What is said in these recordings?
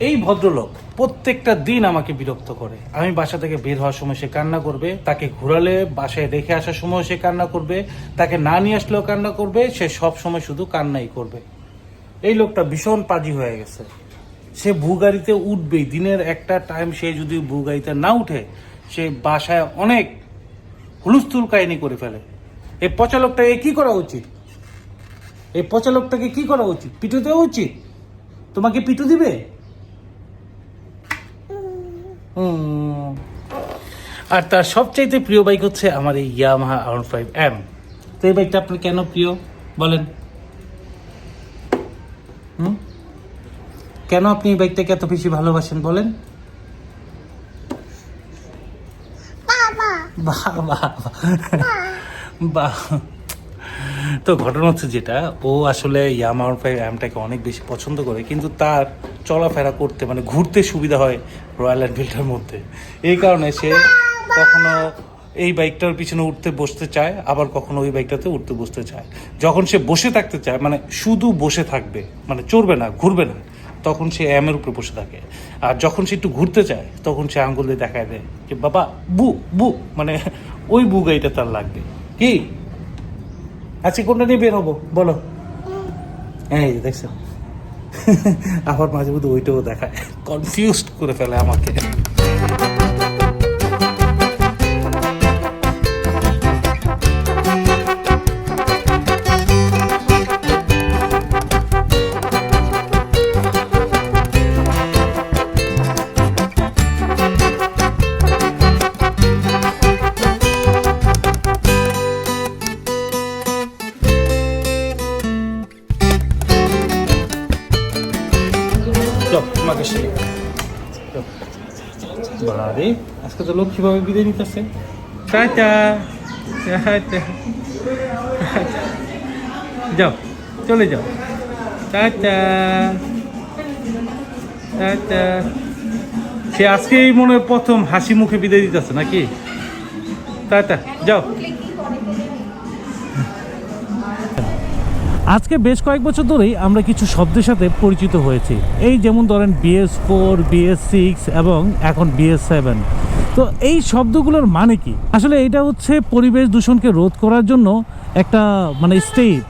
এই ভদ্রলোক প্রত্যেকটা দিন আমাকে বিরক্ত করে। আমি বাসা থেকে বের হওয়ার সময় সে কান্না করবে, তাকে ঘোরালে, বাসায় রেখে আসার সময় সে কান্না করবে, তাকে না নিয়ে আসলেও কান্না করবে, সে সব সময় শুধু কান্নাই করবে। এই লোকটা ভীষণ পাজি হয়ে গেছে। সে ভূগাড়িতে উঠবেই। দিনের একটা টাইম সে যদি ভূগাড়িতে না উঠে, সে বাসায় অনেক হুলুস্থুল কাহিনী করে ফেলে। এই পচা লোকটাকে কি করা উচিত? এই পচা লোকটাকে কি করা উচিত? পিটু দেওয়া উচিত? তোমাকে পিটু দিবে? আর তার সবচাইতে প্রিয় বাইক হচ্ছে আমার এই ইয়ামাহা আর ফাইভ এম তো এই বাইকটা আপনার কেন প্রিয়? বলেন। হুম? কেন আপনি এই বাইকটাকে এত বেশি ভালোবাসেন বলেন? বাহ তো ঘটনা হচ্ছে যেটা ও আসলে ইয়ামার ফাইভ অ্যামটাকে অনেক বেশি পছন্দ করে কিন্তু তার চলাফেরা করতে মানে ঘুরতে সুবিধা হয় রয়্যাল এনফিল্ডের মধ্যে। এই কারণে সে কখনো এই বাইকটার পিছনে উঠতে বসতে চায়, আবার কখনো ওই বাইকটাতে উঠতে বসতে চায়। যখন সে বসে থাকতে চায় মানে শুধু বসে থাকবে মানে চড়বে না, ঘুরবে না, তখন সে অ্যামের উপরে বসে থাকে। আর যখন সে একটু ঘুরতে চায়, তখন সে আঙ্গুল দিয়ে দেখায় দেয় যে, বাবা, বু বু। মানে ওই বু গাড়িটা তার লাগবে। কি? আজকে কোনটা নিয়ে বের হব? বলো। এই যে দেখছেন আবার মাঝে মধ্যে ওইটাও দেখায়। কনফিউজড করে ফেলে আমাকে। চল, তোমাকে সে বাড়ি আজকে তো লোক কীভাবে বিদায় নিতেছে? টাটা যাও, চলে যাও। Tata tata. সে আজকেই মনে প্রথম হাসি মুখে বিদায় দিতেছে নাকি? টাটা, যাও। আজকে বেশ কয়েক বছর ধরেই আমরা কিছু শব্দের সাথে পরিচিত হয়েছি। এই যেমন ধরেন বিএস ফোর বিএস সিক্স এবং এখন বিএস সেভেন তো এই শব্দগুলোর মানে কি? আসলে এটা হচ্ছে পরিবেশ দূষণকে রোধ করার জন্য একটা মানে স্টেপ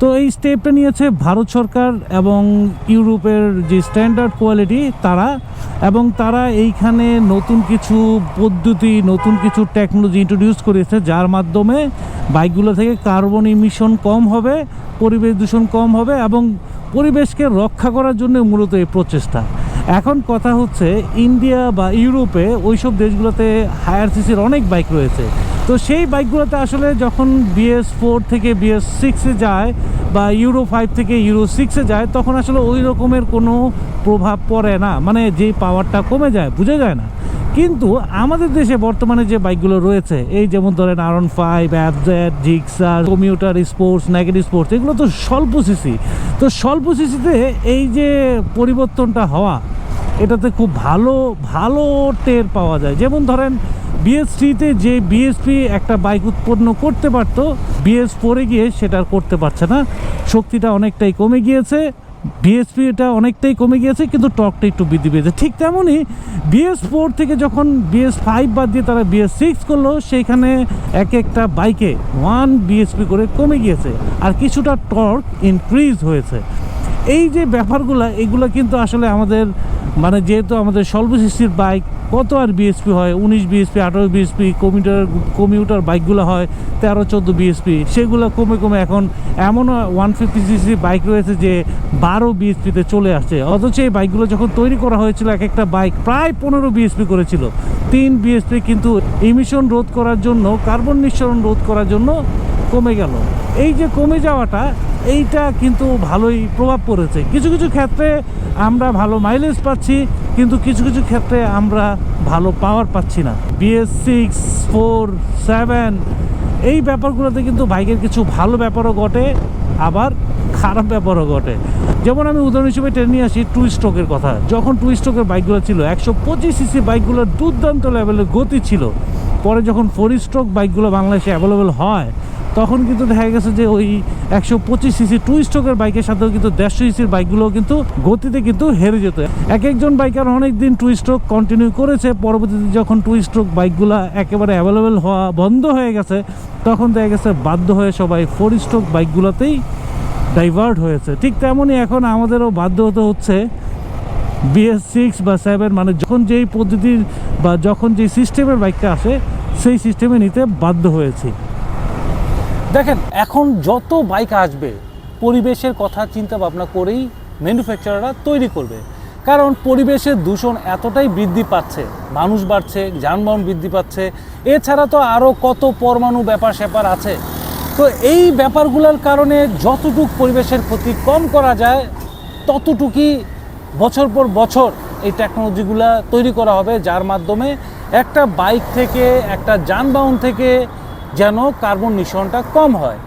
তো এই স্টেপটা নিয়েছে ভারত সরকার এবং ইউরোপের যে স্ট্যান্ডার্ড কোয়ালিটি তারা এবং তারা এইখানে নতুন কিছু পদ্ধতি, নতুন কিছু টেকনোলজি ইন্ট্রোডিউস করেছে, যার মাধ্যমে বাইকগুলো থেকে কার্বন ইমিশন কম হবে, পরিবেশ দূষণ কম হবে এবং পরিবেশকে রক্ষা করার জন্য মূলত এই প্রচেষ্টা। এখন কথা হচ্ছে ইন্ডিয়া বা ইউরোপে ওইসব দেশগুলোতে হায়ার সিসির অনেক বাইক রয়েছে। তো সেই বাইকগুলোতে আসলে যখন বিএস ফোর থেকে বিএস সিক্সে যায় বা ইউরো ফাইভ থেকে ইউরো সিক্সে যায়, তখন আসলে ওই রকমের কোনো প্রভাব পড়ে না। মানে যেই পাওয়ারটা কমে যায়, বোঝা যায় না। কিন্তু আমাদের দেশে বর্তমানে যে বাইকগুলো রয়েছে, এই যেমন ধরেন আরন five অ্যাপজেড Gixxer commuter sports negative sports এগুলো তো স্বল্প সিসি তো স্বল্প সিসিতে এই যে পরিবর্তনটা হওয়া, এটাতে খুব ভালো ভালো টের পাওয়া যায়। যেমন ধরেন বিএস থ্রিতে যে বিএসপি একটা বাইক উৎপন্ন করতে পারতো বিএস ফোরে গিয়ে সেটা করতে পারছে না। শক্তিটা অনেকটাই কমে গিয়েছে বিএসপি এটা অনেকটাই কমে গিয়েছে, কিন্তু টকটা একটু বৃদ্ধি পেয়েছে। ঠিক তেমনই বিএস ফোর থেকে যখন বিএস ফাইভ বাদ দিয়ে তারা বিএস সিক্স করল, সেইখানে এক একটা বাইকে ওয়ান বিএসপি করে কমে গিয়েছে, আর কিছুটা টর্ক ইনক্রিজ হয়েছে। এই যে ব্যাপারগুলো, এগুলো কিন্তু আসলে আমাদের মানে যেহেতু আমাদের স্বল্প সিসির বাইক কত আর বিএসপি হয়? উনিশ বিএসপি আঠারো বিএসপি কমিউটার কমিউটার বাইকগুলো হয় তেরো, চোদ্দ বিএসপি সেগুলো কমে কমে এখন এমন ওয়ান ফিফটি সিসি বাইক রয়েছে যে বারো বিএসপিতে চলে আসছে। অথচ এই বাইকগুলো যখন তৈরি করা হয়েছিল এক একটা বাইক প্রায় পনেরো বিএসপি করেছিল। তিন বিএসপি কিন্তু ইমিশন রোধ করার জন্য কার্বন নিঃসরণ রোধ করার জন্য কমে গেল। এই যে কমে যাওয়াটা এইটা কিন্তু ভালোই প্রভাব পড়েছে। কিছু কিছু ক্ষেত্রে আমরা ভালো মাইলেজ পাচ্ছি, কিন্তু কিছু কিছু ক্ষেত্রে আমরা ভালো পাওয়ার পাচ্ছি না। বিএস সিক্স ফোর সেভেন এই ব্যাপারগুলোতে কিন্তু বাইকের কিছু ভালো ব্যাপারও ঘটে, আবার খারাপ ব্যাপারও ঘটে। যেমন আমি উদাহরণ হিসেবে টেনে নিয়ে আসি টু স্ট্রোকের কথা। যখন টু স্ট্রোকের বাইকগুলো ছিল, একশো পঁচিশ সিসি বাইকগুলোর দুর্দান্ত লেভেলের গতি ছিল। পরে যখন ফোর স্ট্রোক বাইকগুলো বাংলাদেশে অ্যাভেলেবেল হয় তখন কিন্তু দেখা গেছে যে ওই একশো পঁচিশ সিসি টু স্ট্রোকের বাইকের সাথেও কিন্তু দেড়শো সিসির বাইকগুলোও কিন্তু গতিতে কিন্তু হেরে যেত। এক একজন বাইকার অনেক দিন টু স্ট্রোক কন্টিনিউ করেছে, পরবর্তীতে যখন টু স্ট্রোক বাইকগুলো একেবারে অ্যাভেলেবেল হওয়া বন্ধ হয়ে গেছে, তখন দেখা গেছে বাধ্য হয়ে সবাই ফোর স্ট্রোক বাইকগুলোতেই ডাইভার্ট হয়েছে। ঠিক তেমনই এখন আমাদেরও বাধ্য হতে হচ্ছে বিএস সিক্স বা সেভেন মানে যখন যেই পদ্ধতির বা যখন যেই সিস্টেমের বাইকটা আসে, সেই সিস্টেমে নিতে বাধ্য হয়েছি। দেখেন, এখন যত বাইক আসবে, পরিবেশের কথা চিন্তা ভাবনা করেই ম্যানুফ্যাকচারাররা তৈরি করবে। কারণ পরিবেশের দূষণ এতটাই বৃদ্ধি পাচ্ছে, মানুষ বাড়ছে, যানবাহন বৃদ্ধি পাচ্ছে, এছাড়া তো আরও কত পরমাণু ব্যাপার স্যাপার আছে। তো এই ব্যাপারগুলোর কারণে যতটুক পরিবেশের ক্ষতি কম করা যায়, ততটুকুই বছর পর বছর এই টেকনোলজিগুলো তৈরি করা হবে, যার মাধ্যমে একটা বাইক থেকে, একটা যানবাহন থেকে যেন কার্বন নিঃসরণটা কম হয়।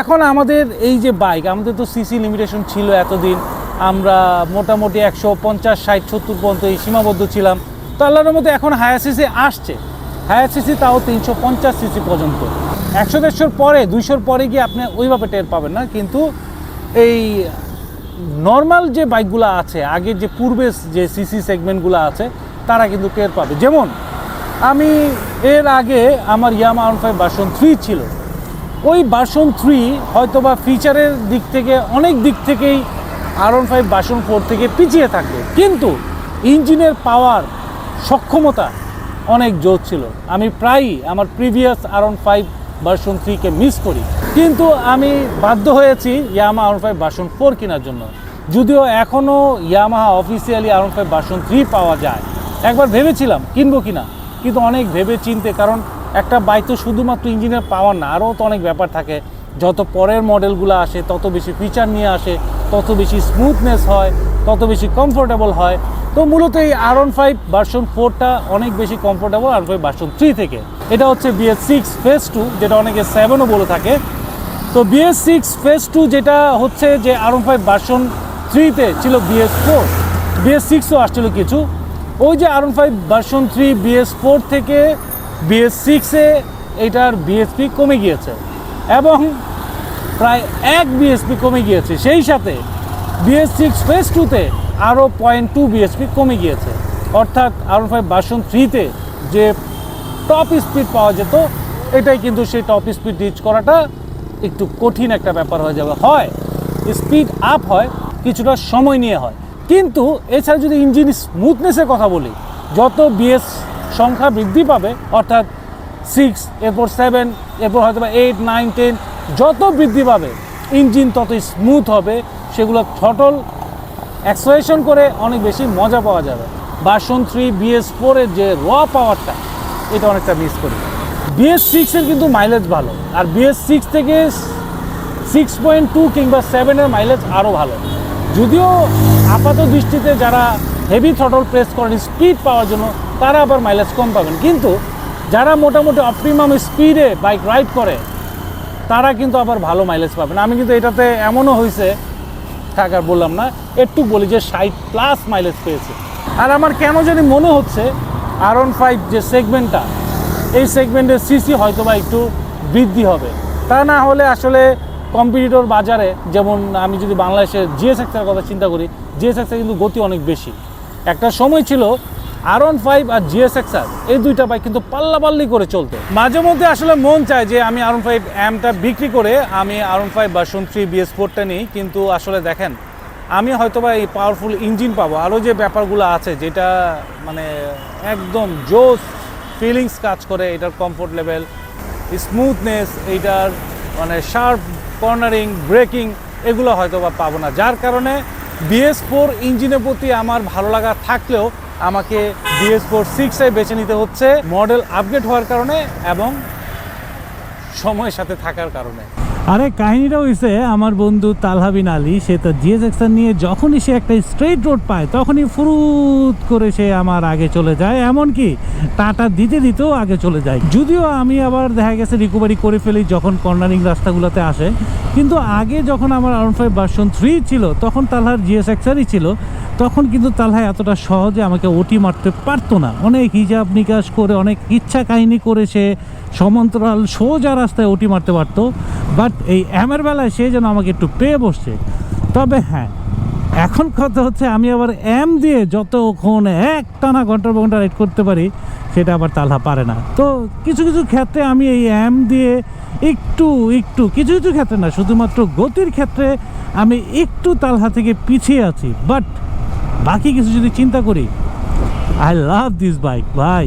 এখন আমাদের এই যে বাইক, আমাদের তো সিসি লিমিটেশন ছিল এতদিন। আমরা মোটামুটি একশো পঞ্চাশ, ষাট, সত্তর পর্যন্ত এই সীমাবদ্ধ ছিলাম। তো আল্লাহর মধ্যে এখন হায়ার সিসি আসছে। হায়ার সিসি তাও তিনশো পঞ্চাশ সিসি পর্যন্ত। একশো দেড়শোর পরে, দুইশোর পরে গিয়ে আপনি ওইভাবে টের পাবেন না। কিন্তু এই নর্মাল যে বাইকগুলো আছে, আগের যে পূর্বের যে সিসি সেগমেন্টগুলো আছে, তারা কিন্তু টের পাবে। যেমন আমি এর আগে আমার Yamaha R one five version three ছিল। ওই ভার্সন থ্রি হয়তো বা ফিচারের দিক থেকে, অনেক দিক থেকেই R one five version four থেকে পিছিয়ে থাকবে। কিন্তু ইঞ্জিনের পাওয়ার সক্ষমতা অনেক জোর ছিল। আমি প্রায়ই আমার প্রিভিয়াস আর ফাইভ ভার্সন থ্রিকে মিস করি। কিন্তু আমি বাধ্য হয়েছি Yamaha R five version four কেনার জন্য। যদিও এখনও Yamaha officially R five version three পাওয়া যায়। একবার ভেবেছিলাম, কিনবো কিনা? কিন্তু অনেক ভেবে চিনতে কারণ একটা বাইক তো শুধুমাত্র ইঞ্জিনের পাওয়ার না, আরও তো অনেক ব্যাপার থাকে। যত পরের মডেলগুলো আসে, তত বেশি ফিচার নিয়ে আসে, তত বেশি স্মুথনেস হয়, তত বেশি কমফোর্টেবল হয়। তো মূলত এই আর ওয়ান ফাইভ ভার্সন ফোরটা অনেক বেশি comfortable R five version three থেকে। এটা হচ্ছে বিএস সিক্স ফেস টু যেটা অনেকে সেভেনও বলে থাকে। তো বিএস সিক্স ফেস টু যেটা হচ্ছে যে আর ওয়ান ফাইভ ভার্সন থ্রিতে ছিল বিএস ফোর বিএস সিক্সও আসছিল কিছু। ওই যে R five version three BS four থেকে বিএস সিক্সে এটার বিএসপি কমে গিয়েছে এবং প্রায় এক বিএসপি কমে গিয়েছে। সেই সাথে বিএস সিক্স ফেস টুতে আরও পয়েন্ট টু বিএসপি কমে গিয়েছে। অর্থাৎ আর ফাইভ ভার্সন থ্রিতে যে টপ স্পিড পাওয়া যেত, এটাই কিন্তু সেই টপ স্পিড রিচ করাটা একটু কঠিন একটা ব্যাপার হয়ে যাবে। হয় স্পিড আপ হয়, কিছুটা সময় নিয়ে হয়। কিন্তু এছাড়া যদি ইঞ্জিন স্মুথনেসের কথা বলি, যত বিএস সংখ্যা বৃদ্ধি পাবে, অর্থাৎ সিক্স এরপর সেভেন এরপর হয়তো বা এইট নাইন টেন যত বৃদ্ধি পাবে, ইঞ্জিন তত স্মুথ হবে, সেগুলো থটল অ্যাক্সোলেশন করে অনেক বেশি মজা পাওয়া যাবে। বাসন থ্রি বিএস ফোরের যে র পাওয়ারটা এটা অনেকটা মিস করি। বিএস সিক্সের কিন্তু মাইলেজ ভালো, আর বিএস সিক্স থেকে সিক্স পয়েন্ট টু কিংবা সেভেনের মাইলেজ আরও ভালো। যদিও আপাত দৃষ্টিতে যারা হেভি থটল প্রেস করেন স্পিড পাওয়ার জন্য, তারা আবার মাইলেজ কম পাবেন। কিন্তু যারা মোটামুটি অপটিমাম স্পিডে বাইক রাইড করে, তারা কিন্তু আবার ভালো মাইলেজ পাবেন। আমি কিন্তু এটাতে এমনও হয়েছে থাকার বললাম না, একটু বলি যে ষাট প্লাস মাইলেজ পেয়েছে। আর আমার কেন জানি মনে হচ্ছে আর ওয়ান ফাইভ যে সেগমেন্টটা এই সেগমেন্টের সিসি হয়তো বা একটু বৃদ্ধি হবে। তা না হলে আসলে কম্পিটিটর বাজারে, যেমন আমি যদি বাংলাদেশের জিএসএক্সের কথা চিন্তা করি জিএসএক্সের কিন্তু গতি অনেক বেশি। একটা সময় ছিল আর ওয়ান ফাইভ আর জিএসএক্সআর এই দুইটা বাইক কিন্তু পাল্লাপাল্লি করে চলতো। মাঝে মধ্যে আসলে মন চায় যে আমি আর ফাইভ অ্যামটা বিক্রি করে আমি R one five version three BS ফোরটা নিই, কিন্তু আসলে দেখেন, আমি হয়তো বা এই পাওয়ারফুল ইঞ্জিন পাবো। আরও যে ব্যাপারগুলো আছে, যেটা মানে একদম জোস ফিলিংস কাজ করে, এটার কমফোর্ট লেভেল স্মুথনেস এইটার মানে শার্প কর্নারিং ব্রেকিং এগুলো হয়তো বা পাবো না। যার কারণে বিএস ফোর ইঞ্জিনের প্রতি আমার ভালো লাগা থাকলেও আমাকে বিএস ফোর সিক্সে বেছে নিতে হচ্ছে। মডেল আপগ্রেড হওয়ার কারণে এবং সময়ের সাথে থাকার কারণে। আরে, কাহিনীটা হয়েছে আমার বন্ধু তালহাবিন আলী, সে তার জিএস এক্সার নিয়ে যখনই সে একটা স্ট্রেট রোড পায়, তখনই ফুরুত করে সে আমার আগে চলে যায়। এমনকি টাটা দিতে দিতেও আগে চলে যায়। যদিও আমি আবার দেখা গেছে রিকভারি করে ফেলি যখন কর্নারিং রাস্তাগুলোতে আসে। কিন্তু আগে যখন আমার আরন ফাইভ ভার্সন থ্রি ছিল, তখন তালহার জিএস এক্সারই ছিল। তখন কিন্তু তালহা এতটা সহজে আমাকে ওটি মারতে পারতো না। অনেক হিজাব নিকাশ করে, অনেক ইচ্ছা কাহিনী করে সে সমান্তরাল সোজা রাস্তায় ওটি মারতে পারতো, বাট এই অ্যামের বেলায় সে যেন আমাকে একটু পেয়ে বসছে। তবে হ্যাঁ এখন কথা হচ্ছে আমি আবার এম দিয়ে যতক্ষণ এক টানা ঘণ্টার ঘণ্টা রাইড করতে পারি, সেটা আবার তালহা পারে না। তো কিছু কিছু ক্ষেত্রে আমি এই এম দিয়ে একটু একটু, কিছু কিছু ক্ষেত্রে না, শুধুমাত্র গতির ক্ষেত্রে আমি একটু তালহা থেকে পিছিয়ে আছি। বাট বাকি কিছু যদি চিন্তা করি আই লাভ দিস বাইক ভাই।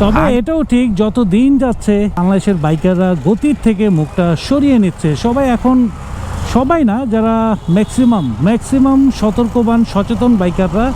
তবে এটাও ঠিক যত দিন যাচ্ছে বাংলাদেশের বাইকাররা গতির থেকে মুখটা সরিয়ে নিচ্ছে। সবাই এখন সবাই না যারা ম্যাক্সিমাম ম্যাক্সিমাম সতর্কবান সচেতন বাইকাররা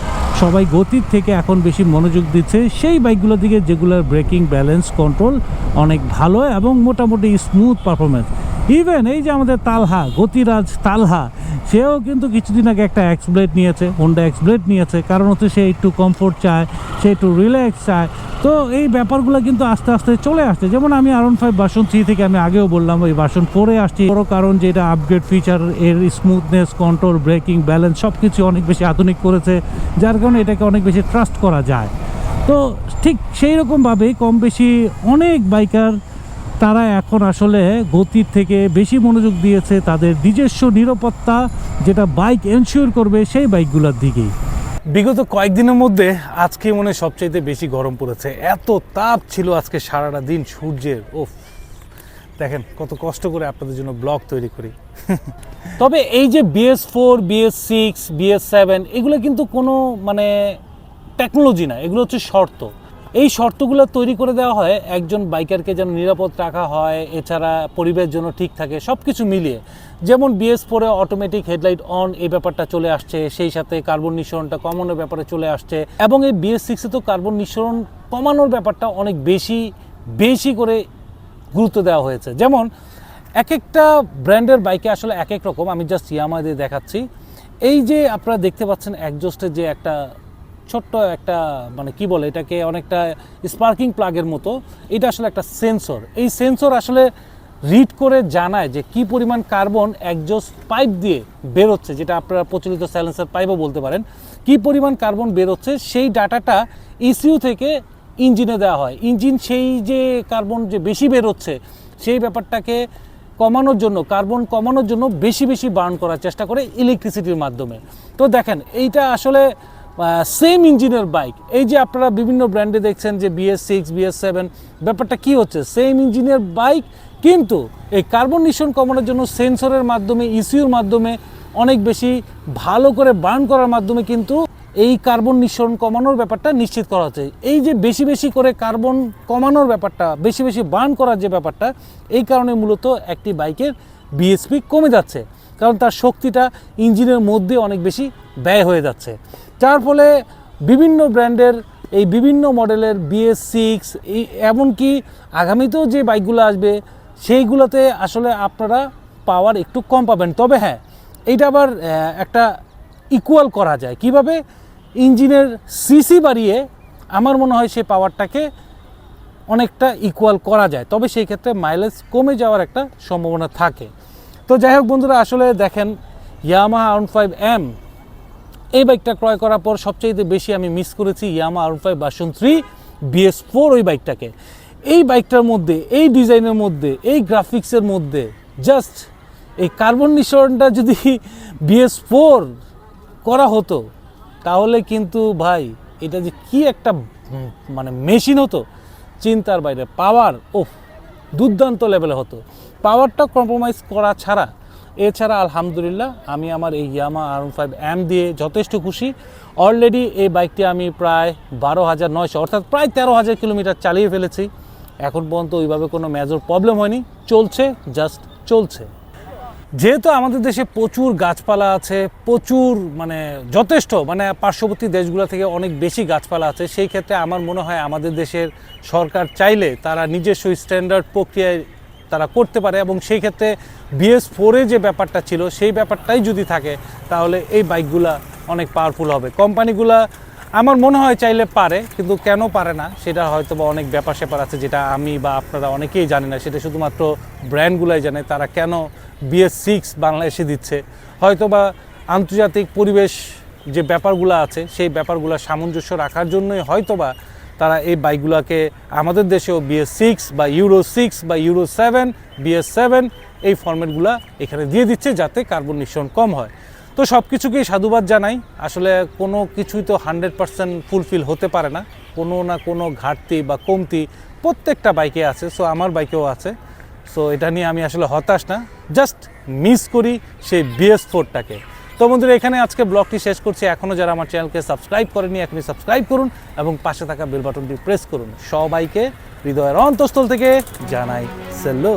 সবাই গতির থেকে এখন বেশি মনোযোগ দিচ্ছে। সেই বাইকগুলোর দিকে যেগুলোর ব্রেকিং ব্যালেন্স কন্ট্রোল অনেক ভালো এবং মোটামুটি স্মুথ পারফরমেন্স ইভেন এই যে আমাদের তালহা, গতিরাজ তালহা, সেও কিন্তু কিছুদিন আগে একটা এক্সব্লেড নিয়েছে হোন্ডা এক্সব্লেড নিয়েছে। কারণ হচ্ছে সে একটু কমফোর্ট চায়, সে একটু রিল্যাক্স চায়। তো এই ব্যাপারগুলো কিন্তু আস্তে আস্তে চলে আসছে। যেমন আমি আরন ফাইভ বাসন থ্রি থেকে আমি আগেও বললাম, ওই বাসন ফোরে আসছি। বড় কারণ যে এটা আপগ্রেড ফিচার এর স্মুথনেস কন্ট্রোল ব্রেকিং ব্যালেন্স সব কিছু অনেক বেশি আধুনিক করেছে, যার কারণে এটাকে অনেক বেশি ট্রাস্ট করা যায়। তো ঠিক সেই রকমভাবেই কম বেশি অনেক বাইকার তারা এখন আসলে গতির থেকে বেশি মনোযোগ দিয়েছে তাদের নিজস্ব নিরাপত্তা যেটা বাইক এনশিওর করবে সেই বাইকগুলোর দিকেই। বিগত কয়েকদিনের মধ্যে আজকে মনে সবচাইতে বেশি গরম পড়েছে। এত তাপ ছিল আজকে সারাটা দিন সূর্যের ওফ দেখেন কত কষ্ট করে আপনাদের জন্য ব্লগ তৈরি করি। তবে এই যে BS four BS six BS seven এগুলো কিন্তু কোনো মানে টেকনোলজি না, এগুলো হচ্ছে শর্ত। এই শর্তগুলো তৈরি করে দেওয়া হয়, একজন বাইকারকে যেন নিরাপদ রাখা হয়, এছাড়া পরিবেশ জন্য ঠিক থাকে সব কিছু মিলিয়ে। যেমন বিএস ফোরে অটোমেটিক হেডলাইট অন এই ব্যাপারটা চলে আসছে, সেই সাথে কার্বন নিঃসরণটা কমানোর ব্যাপারে চলে আসছে, এবং এই বিএস সিক্সে তো কার্বন নিঃসরণ কমানোর ব্যাপারটা অনেক বেশি বেশি করে গুরুত্ব দেওয়া হয়েছে। যেমন এক একটা ব্র্যান্ডের বাইকে আসলে এক এক রকম, আমি জাস্ট ইয়ামা দিয়ে দেখাচ্ছি। এই যে আপনারা দেখতে পাচ্ছেন একজস্টের যে একটা ছোট্ট একটা মানে কি বলে এটাকে, অনেকটা স্পার্কিং প্লাগের মতো। এটা আসলে একটা সেন্সর এই সেন্সর আসলে রিড করে জানায় যে কি পরিমাণ কার্বন একজোস পাইপ দিয়ে বেরোচ্ছে, যেটা আপনারা প্রচলিত সাইলেন্সার পাইপও বলতে পারেন। কি পরিমাণ কার্বন বেরোচ্ছে, সেই ডাটাটা ইসিউ থেকে ইঞ্জিনে দেওয়া হয়। ইঞ্জিন সেই যে কার্বন যে বেশি বেরোচ্ছে, সেই ব্যাপারটাকে কমানোর জন্য কার্বন কমানোর জন্য বেশি বেশি বার্ন করার চেষ্টা করে ইলেকট্রিসিটির মাধ্যমে। তো দেখেন, এইটা আসলে সেম ইঞ্জিনের বাইক এই যে আপনারা বিভিন্ন ব্র্যান্ডে দেখছেন যে বিএস সিক্স বিএস সেভেন ব্যাপারটা কী হচ্ছে? সেম ইঞ্জিনের বাইক কিন্তু এই কার্বন নিঃসরণ কমানোর জন্য সেন্সরের মাধ্যমে ইসিউর মাধ্যমে অনেক বেশি ভালো করে বার্ন করার মাধ্যমে কিন্তু এই কার্বন নিঃসরণ কমানোর ব্যাপারটা নিশ্চিত করা হচ্ছে। এই যে বেশি বেশি করে কার্বন কমানোর ব্যাপারটা, বেশি বেশি বার্ন করার যে ব্যাপারটা, এই কারণে মূলত একটি বাইকের বিএসপি কমে যাচ্ছে। কারণ তার শক্তিটা ইঞ্জিনের মধ্যে অনেক বেশি ব্যয় হয়ে যাচ্ছে। যার ফলে বিভিন্ন ব্র্যান্ডের এই বিভিন্ন মডেলের বিএস সিক্স এমনকি আগামীতেও যে বাইকগুলো আসবে, সেইগুলোতে আসলে আপনারা পাওয়ার একটু কম পাবেন। তবে হ্যাঁ এইটা আবার একটা ইকুয়াল করা যায়। কীভাবে? ইঞ্জিনের সিসি বাড়িয়ে আমার মনে হয় সেই পাওয়ারটাকে অনেকটা ইকুয়াল করা যায়। তবে সেই ক্ষেত্রে মাইলেজ কমে যাওয়ার একটা সম্ভাবনা থাকে। তো যাই হোক বন্ধুরা, আসলে দেখেন ইয়ামা আউন ফাইভ এম এই বাইকটা ক্রয় করার পর সবচেয়ে বেশি আমি মিস করেছি ইয়ামা আউন five version three BS four ওই বাইকটাকে। এই বাইকটার মধ্যে, এই ডিজাইনের মধ্যে, এই গ্রাফিক্সের মধ্যে জাস্ট এই কার্বন নিঃসরণটা যদি বিএস ফোর করা হতো, তাহলে কিন্তু ভাই এটা যে কি একটা মানে মেশিন হতো, চিন্তার বাইরে। পাওয়ার ও দুর্দান্ত লেভেলে হতো। পাওয়ারটা কম্প্রোমাইজ করা ছাড়া এছাড়া আলহামদুলিল্লাহ আমি আমার এই ইয়ামা আর ফাইভ এম দিয়ে যথেষ্ট খুশি। অলরেডি এই বাইকটি আমি প্রায় বারো হাজার নয়শো, অর্থাৎ প্রায় তেরো হাজার কিলোমিটার চালিয়ে ফেলেছি। এখন পর্যন্ত ওইভাবে কোনো মেজর প্রবলেম হয়নি, চলছে জাস্ট চলছে। যেহেতু আমাদের দেশে প্রচুর গাছপালা আছে, প্রচুর মানে যথেষ্ট মানে পার্শ্ববর্তী দেশগুলো থেকে অনেক বেশি গাছপালা আছে, সেই ক্ষেত্রে আমার মনে হয় আমাদের দেশের সরকার চাইলে তারা নিজস্ব স্ট্যান্ডার্ড প্রক্রিয়ায় তারা করতে পারে এবং সেই ক্ষেত্রে বিএস ফোরে যে ব্যাপারটা ছিল, সেই ব্যাপারটাই যদি থাকে, তাহলে এই বাইকগুলা অনেক পাওয়ারফুল হবে। কোম্পানিগুলা আমার মনে হয় চাইলে পারে, কিন্তু কেন পারে না, সেটা হয়তো বা অনেক ব্যাপার স্যাপার আছে যেটা আমি বা আপনারা অনেকেই জানি না, সেটা শুধুমাত্র ব্র্যান্ডগুলাই জানে, তারা কেন বিএস সিক্স বাংলাদেশে দিচ্ছে। হয়তো বা আন্তর্জাতিক পরিবেশ যে ব্যাপারগুলো আছে, সেই ব্যাপারগুলো সামঞ্জস্য রাখার জন্যই হয়তো বা তারা এই বাইকগুলোকে আমাদের দেশেও বিএস সিক্স বা ইউরো সিক্স বা ইউরো সেভেন বিএস সেভেন এই ফর্মেটগুলো এখানে দিয়ে দিচ্ছে যাতে কার্বন নিঃসরণ কম হয়। তো সব কিছুকেই সাধুবাদ জানাই। আসলে কোনো কিছুই তো হান্ড্রেড পার্সেন্ট ফুলফিল হতে পারে না। কোনো না কোনো ঘাটতি বা কমতি প্রত্যেকটা বাইকে আছে সো আমার বাইকেও আছে। সো এটা নিয়ে আমি আসলে হতাশ না। জাস্ট মিস করি সেই বিএস ফোরটাকে তো বন্ধুরা, এখানে আজকে ব্লগটি শেষ করছি। এখনও যারা আমার চ্যানেলকে সাবস্ক্রাইব করেনি এখনই সাবস্ক্রাইব করুন এবং পাশে থাকা বেল বাটনটি প্রেস করুন। সবাইকে হৃদয়ের অন্তঃস্থল থেকে জানাই সেলো।